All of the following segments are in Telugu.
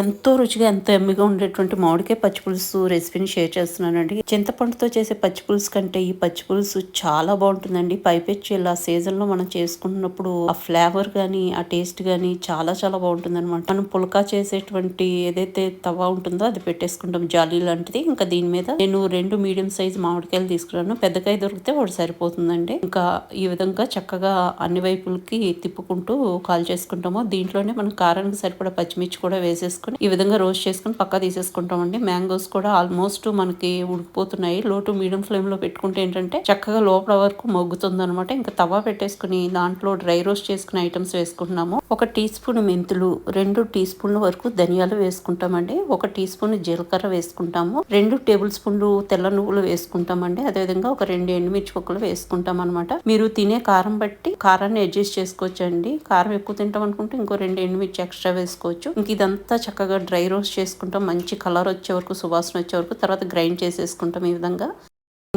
ఎంతో రుచిగా ఎంతో ఎమ్మిగా ఉండేటువంటి మామిడికాయ పచ్చి పులుసు రెసిపీని షేర్ చేస్తున్నానండి. చింతపండుతో చేసే పచ్చి పులుసు కంటే ఈ పచ్చి పులుసు చాలా బాగుంటుందండి. పైపెచ్చి ఇలా సీజన్లో మనం చేసుకున్నప్పుడు ఆ ఫ్లేవర్ కానీ ఆ టేస్ట్ కానీ చాలా చాలా బాగుంటుంది అనమాట మనం పులకా చేసేటువంటి ఏదైతే తవా ఉంటుందో అది పెట్టేసుకుంటాం జాలీ లాంటిది. ఇంకా దీని మీద నేను రెండు మీడియం సైజ్ మామిడికాయలు తీసుకున్నాను. పెద్దకాయ దొరికితే ఒకటి సరిపోతుందండి. ఇంకా ఈ విధంగా చక్కగా అన్ని వైపులకి తిప్పుకుంటూ కాల్ చేసుకుంటాము. దీంట్లోనే మనం కారానికి సరిపడా పచ్చిమిర్చి కూడా వేసేసుకుంటాం. ఈ విధంగా రోస్ట్ చేసుకుని పక్క తీసేసుకుంటామండి. మ్యాంగోస్ కూడా ఆల్మోస్ట్ మనకి ఉడికిపోతున్నాయి. లో టు మీడియం ఫ్లేమ్లో పెట్టుకుంటే ఏంటంటే చక్కగా లోపల వరకు మగ్గుతుంది అనమాట ఇంకా తవా పెట్టేసుకుని దాంట్లో డ్రై రోస్ట్ చేసుకుని ఐటమ్స్ వేసుకుంటున్నాము. ఒక టీ స్పూన్ మెంతులు రెండు టీ స్పూన్ల వరకు ధనియాలు వేసుకుంటామండి. ఒక టీ స్పూన్ జీలకర్ర వేసుకుంటాము. రెండు టేబుల్ స్పూన్లు తెల్ల నువ్వులు వేసుకుంటామండి. అదేవిధంగా ఒక రెండు ఎండుమిర్చి కుక్కలు వేసుకుంటాం అనమాట మీరు తినే కారం బట్టి కారాన్ని అడ్జస్ట్ చేసుకోవచ్చు అండి కారం ఎక్కువ తింటాం అనుకుంటే ఇంకో రెండు ఎండుమిర్చి ఎక్స్ట్రా వేసుకోవచ్చు. ఇంక ఇదంతా చక్కగా డ్రై రోస్ట్ చేసుకుంటాం. మంచి కలర్ వచ్చే వరకు సువాసన వచ్చే వరకు తర్వాత గ్రైండ్ చేసేసుకుంటాం ఈ విధంగా.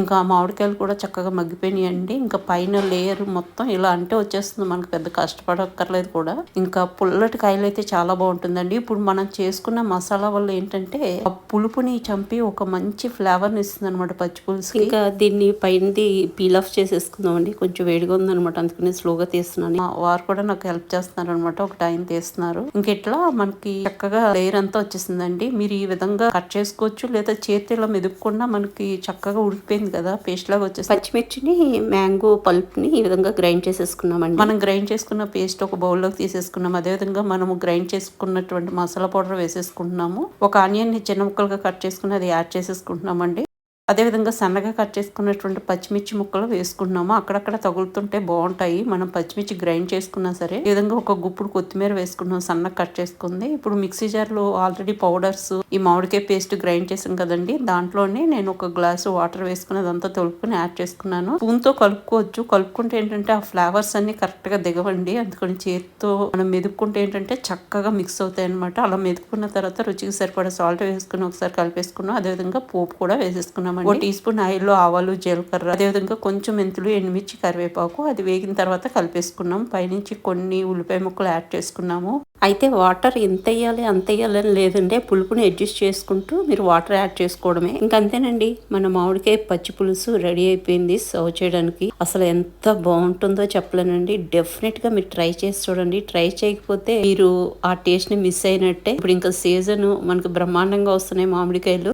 ఇంకా మామిడికాయలు కూడా చక్కగా మగ్గిపోయినాయండి. ఇంకా పైన లేయర్ మొత్తం ఇలా అంటే వచ్చేస్తుంది. మనకు పెద్ద కష్టపడక్కర్లేదు కూడా. ఇంకా పుల్లటి కాయలు అయితే చాలా బాగుంటుందండి. ఇప్పుడు మనం చేసుకున్న మసాలా వల్ల ఏంటంటే ఆ పులుపుని చంపి ఒక మంచి ఫ్లేవర్ని ఇస్తుంది అనమాట పచ్చి పులుసు ఇంకా దీన్ని పైనది పీల్ ఆఫ్ చేసేసుకుందామండి. కొంచెం వేడిగా ఉందనమాట అందుకని స్లోగా తీస్తున్నాను. వారు కూడా నాకు హెల్ప్ చేస్తున్నారు అనమాట ఒక టైం తీస్తున్నారు. ఇంకెట్లా మనకి చక్కగా లేయర్ అంతా వచ్చేసిందండి. మీరు ఈ విధంగా కట్ చేసుకోవచ్చు. లేదా చేతి ఇలా మెదుపుకుండా మనకి చక్కగా ఉడికిపోయింది. కదా పేస్ట్ లాగా వచ్చేసి పచ్చిమిర్చిని మ్యాంగో పల్ప్ని ఈ విధంగా గ్రైండ్ చేసేసుకున్నామండి. మనం గ్రైండ్ చేసుకున్న పేస్ట్ ఒక బౌల్లోకి తీసేసుకున్నాం. అదే విధంగా మనము గ్రైండ్ చేసుకున్నటువంటి మసాలా పౌడర్ వేసేసుకుంటున్నాము. ఒక ఆనియన్ని చిన్న ముక్కలుగా కట్ చేసుకుని అది యాడ్ చేసేసుకుంటున్నామండి. అదేవిధంగా సన్నగా కట్ చేసుకున్నటువంటి పచ్చిమిర్చి ముక్కలు వేసుకుంటున్నాము. అక్కడక్కడ తగులుతుంటే బాగుంటాయి. మనం పచ్చిమిర్చి గ్రైండ్ చేసుకున్నా సరే ఈ విధంగా ఒక గుప్పుడు కొత్తిమీర వేసుకున్నాం సన్నగా కట్ చేసుకుంది. ఇప్పుడు మిక్సీ జార్లో ఆల్రెడీ పౌడర్స్ ఈ మామిడికాయ పేస్ట్ గ్రైండ్ చేసాం కదండి. దాంట్లోనే నేను ఒక గ్లాసు వాటర్ వేసుకుని అదంతా తొలుపుకుని యాడ్ చేసుకున్నాను. స్పూన్తో కలుపుకోవచ్చు. కలుపుకుంటే ఏంటంటే ఆ ఫ్లేవర్స్ అన్ని కరెక్ట్గా దిగవండి. అందుకని చేతితో మనం మెదుపుకుంటే ఏంటంటే చక్కగా మిక్స్ అవుతాయి అనమాట అలా మెదుపుకున్న తర్వాత రుచికి సరిపడా సాల్ట్ వేసుకుని ఒకసారి కలిపేసుకున్నాం. అదేవిధంగా పోపు కూడా వేసేసుకున్నాం. ఓ టీ స్పూన్ ఆయిల్లో ఆవాలు జీలకర్ర అదేవిధంగా కొంచెం మెంతులు ఎండుమిర్చి కరివేపాకు అది వేగిన తర్వాత కలిపేసుకున్నాం. పైనుంచి కొన్ని ఉల్లిపాయ ముక్కలు యాడ్ చేసుకున్నాము. అయితే వాటర్ ఎంత వేయాలి అంత వేయాలని లేదంటే పులుపుని అడ్జస్ట్ చేసుకుంటూ మీరు వాటర్ యాడ్ చేసుకోవడమే. ఇంకా అంతేనండి మన మామిడికాయ పచ్చి పులుసు రెడీ అయిపోయింది సర్వ్ చేయడానికి. అసలు ఎంత బాగుంటుందో చెప్పలేనండి. డెఫినెట్గా మీరు ట్రై చేసి చూడండి. ట్రై చేయకపోతే మీరు ఆ టేస్ట్ని మిస్ అయినట్టే. ఇప్పుడు ఇంకా సీజన్ మనకు బ్రహ్మాండంగా వస్తున్నాయి మామిడికాయలు.